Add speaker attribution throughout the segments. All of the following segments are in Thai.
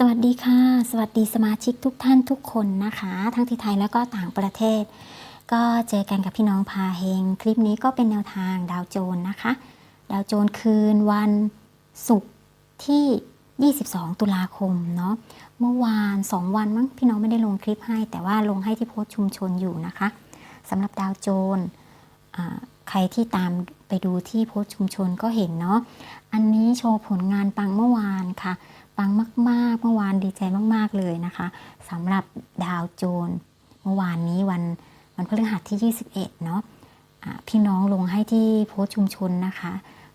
Speaker 1: สวัสดีค่ะ สวัสดีสมาชิกทุกท่านทุกคนนะคะ ทั้งที่ไทยแล้วก็ต่างประเทศ ก็เจอกันกับพี่น้องพาเฮง คลิปนี้ก็เป็นแนวทางดาวโจนนะคะ ดาวโจนคืนวันศุกร์ที่ 22 ตุลาคมเนาะเมื่อวาน 2 วันมั้งพี่น้องไม่ได้ลงคลิปให้ แต่ว่าลงให้ที่โพสต์ชุมชนอยู่นะคะสำหรับดาวโจนใครที่ตามไปดูที่โพสต์ชุมชนก็เห็นเนาะอันนี้โชว์ผลงานปังเมื่อวานค่ะ ปังมาก ๆ เมื่อวานดีใจมาก ๆ เลยนะคะสำหรับดาวโจน เมื่อวานนี้วันวันพฤหัสที่ 21 เนาะะพี่น้องลงให้ที่โพสชุมชนนะคะ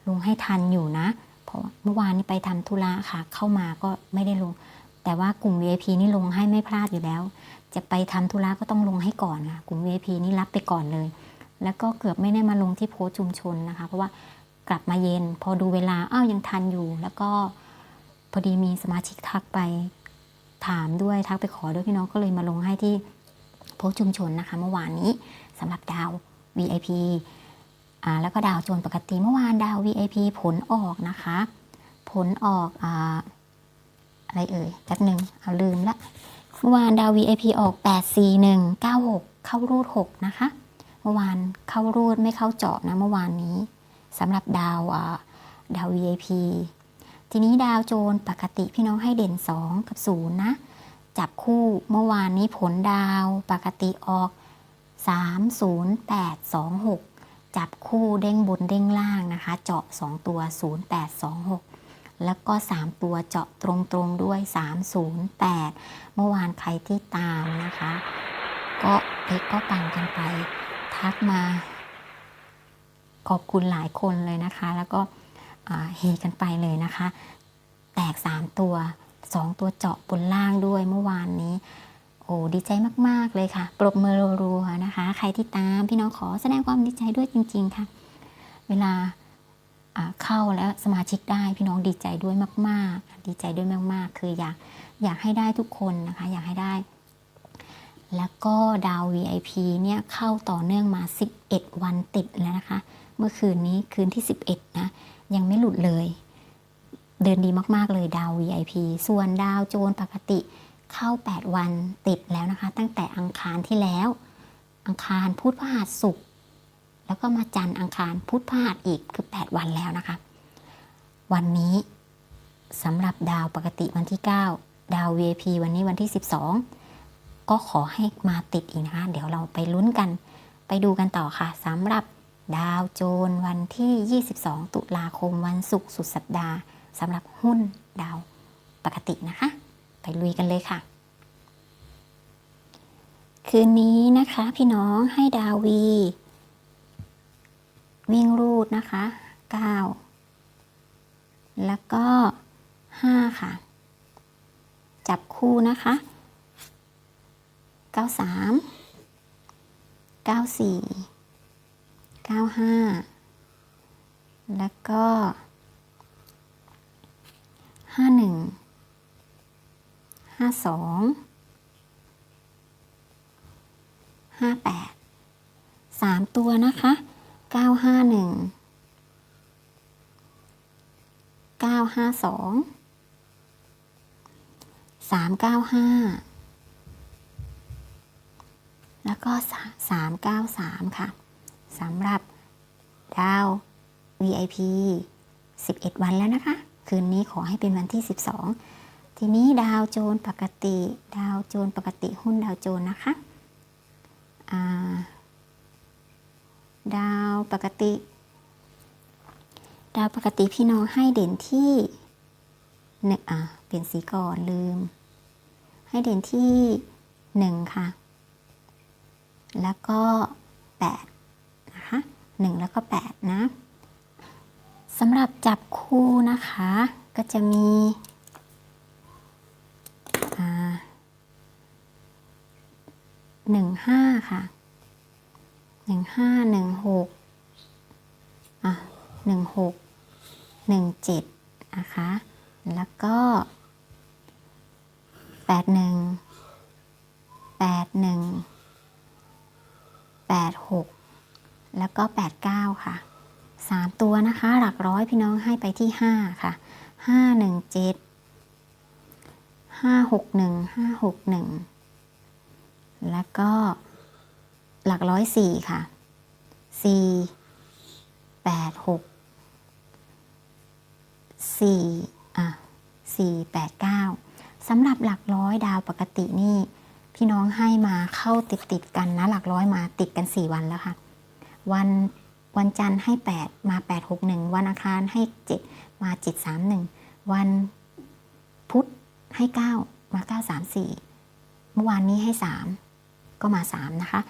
Speaker 1: ลงให้ทันอยู่นะ เพราะเมื่อวานนี้ไปทำธุระค่ะ เข้ามาก็ไม่ได้ลง แต่ว่ากลุ่ม VIP นี่ลงให้ไม่พลาดอยู่แล้ว จะไปทำธุระก็ต้องลงให้ก่อนค่ะกลุ่ม VIP นี่รับไปก่อนเลย แล้วก็เกือบไม่ได้มาลงที่โพสชุมชนนะคะ เพราะว่ากลับมาเย็น พอดูเวลาอ้าวยังทันอยู่แล้วก็ พอดีมีสมาชิกทักไปถามด้วยทักไปขอด้วยพี่น้องก็เลยมาลงให้ที่โพสชุมชนนะคะ เมื่อวานนี้สำหรับดาว VIP อ่าแล้วก็ดาวโจนปกติเมื่อวานดาว VIP ผลออกนะคะ ผลออกอ่าอะไรเอ่ยแป๊บหนึ่งเอาลืมละเมื่อวานดาว VIP ออก 84196 เข้ารูด 6 นะคะ เมื่อวานเข้ารูดไม่เข้าเจาะนะเมื่อวานนี้สำหรับดาวอ่าดาว VIP ทีนี้ดาวโจนปกติพี่น้องให้เด่น 2 กับ 0 นะ จับคู่เมื่อวานนี้ผลดาวปกติออก 3 0 8 2 6 จับคู่เด้งบนเด้งล่างนะคะ เจาะ 2 ตัว 0 8 2 6 แล้วก็ 3 ตัวเจาะตรงๆด้วย 3 0 8 เมื่อวานใครที่ตามนะคะ ก็เล็กก็ปังกันไป ทักมา ขอบคุณหลายคนเลยนะคะแล้วก็ เฮกันไปเลยนะคะ แตก 3 ตัว 2 ตัวเจาะบนล่างด้วยเมื่อวานนี้โอ้ดีใจมาก ๆ เลยค่ะ ปรบมือรัวๆนะคะ ใครที่ตามพี่น้องขอแสดงความดีใจด้วยจริง ๆ ค่ะ เวลาเข้าแล้วสมาชิกได้พี่น้องดีใจด้วยมาก ๆ ดีใจด้วยมาก ๆ คืออยากอยากให้ได้ทุกคนนะคะ อยากให้ได้ แล้วก็ดาว VIP เนี่ยเข้าต่อเนื่องมา 11 วันติดแล้วนะคะ เมื่อคืนนี้คืนที่ 11 นะ ยังไม่หลุดเลย เดินดีมากๆเลยดาว VIP ส่วนดาวโจนปกติเข้า 8 วันติดแล้วนะคะ ตั้งแต่อังคารที่แล้ว อังคารพุธพฤหัสศุกร์แล้วก็มาจันทร์อังคารพุธพฤหัสอีกคือ 8 วันแล้วนะคะ วันนี้สำหรับดาวปกติวันที่ 9 ดาว VIP วันนี้วันที่ 12 ก็ขอให้มาติดอีกนะคะ เดี๋ยวเราไปลุ้นกันไปดูกันต่อค่ะสำหรับ ดาวโจนวันที่ 22 ตุลาคมวันศุกร์สุดสัปดาห์สำหรับหุ้นดาวปกตินะคะ ไปลุยกันเลยค่ะ คืนนี้นะคะพี่น้องให้ดาววี วิ่งรูดนะคะ 9 แล้วก็ 5 ค่ะ จับคู่นะคะ 93 94 95 แล้วก็ 51 52 58 3 ตัวนะคะ 951 952 395 แล้วก็ 393 ค่ะ สำหรับดาว VIP 11 วันแล้วนะคะ คืนนี้ขอให้เป็นวันที่ 12 ทีนี้ดาวโจนปกติ ดาวโจนปกติหุ้นดาวโจนนะคะาดาวปกติ ดาวปกติพี่น้องให้เด่นที่หนึ่งอะเปลี่ยนสีก่อนลืม ให้เด่นที่หนึ่งค่ะ แล้วก็แปดนะคะหนึ่งแล้วก็แปดนะสำหรับจับคู่นะคะ ก็จะมีหนึ่งห้าค่ะหนึ่งห้าหนึ่งหกอะหนึ่งหกหนึ่งเจ็ดนะคะ แล้วก็แปดหนึ่งแปดหนึ่งแปดหก แล้วก็แปดเก้าค่ะสามตัวนะคะ หลักร้อยพี่น้องให้ไปที่ห้าค่ะห้าหนึ่งเจ็ดห้าหกหนึ่งห้าหกหนึ่งแล้วก็หลักร้อยสี่ค่ะสี่แปดหกสี่อะสี่แปดเก้าสำหรับหลักร้อยดาวปกตินี่ พี่น้องให้มาเข้าติดติดกันนะ หลักร้อยมาติดกัน4วันแล้วค่ะ วันวันจันทร์ให้ 8 มา 8 6 1 วันอังคารให้ 7 มา 7 3 1 วันพุธให้ 9 มา 9 3 4 เมื่อวานนี้ให้ 3 ก็มา 3 นะคะ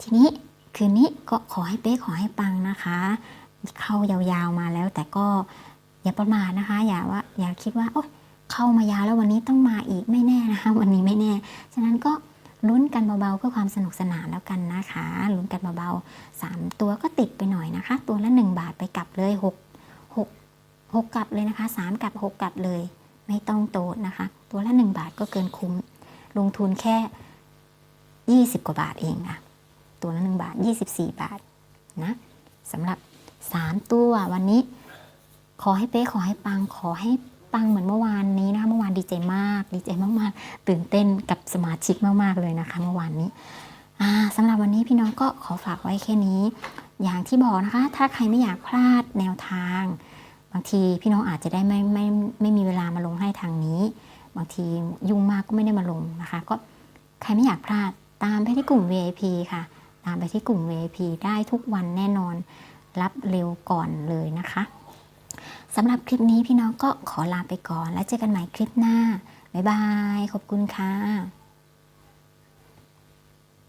Speaker 1: ทีนี้คืนนี้ก็ขอให้เป๊ะขอให้ปังนะคะ เข้ายาวๆมาแล้วแต่ก็อย่าประมาทนะคะ อย่าว่าอย่าคิดว่าโอ๊ยเข้ามายาวแล้ววันนี้ต้องมาอีกไม่แน่นะคะ วันนี้ไม่แน่ ฉะนั้นก็ ลุ้นกันเบาๆเพื่อความสนุกสนานแล้วกันนะคะลุ้นกันเบาๆสามตัวก็ติดไปหน่อยนะคะ ตัวละ 1 บาทไปกลับเลย 6 6 6กลับเลยนะคะ 3กลับ 6 กลับเลย ไม่ต้องโตดนะคะ ตัวละ 1 บาทก็เกินคุ้ม ลงทุนแค่ 20 กว่าบาทเองค่ะตัวละ 1 บาท 24 บาทนะสำหรับ 3 ตัววันนี้ ขอให้เป๊ะขอให้ปังขอให้ ปังเหมือนเมื่อวานนี้นะคะเมื่อวานดีใจมากดีใจมากๆ ตื่นเต้นกับสมาชิกมากๆเลยนะคะ เมื่อวานนี้สำหรับวันนี้พี่น้องก็ขอฝากไว้แค่นี้ อย่างที่บอกนะคะ ถ้าใครไม่อยากพลาดแนวทาง บางทีพี่น้องอาจจะได้ไม่ไม่ไม่มีเวลามาลงให้ทางนี้ บางทียุ่งมากก็ไม่ได้มาลงนะคะ ก็ใครไม่อยากพลาดตามไปที่กลุ่ม VIP ค่ะ ตามไปที่กลุ่ม VIP ได้ทุกวันแน่นอน รับเร็วก่อนเลยนะคะ สำหรับคลิปนี้พี่น้องก็ขอลาไปก่อน แล้วเจอกันใหม่คลิปหน้า บ๊ายบาย ขอบคุณค่ะ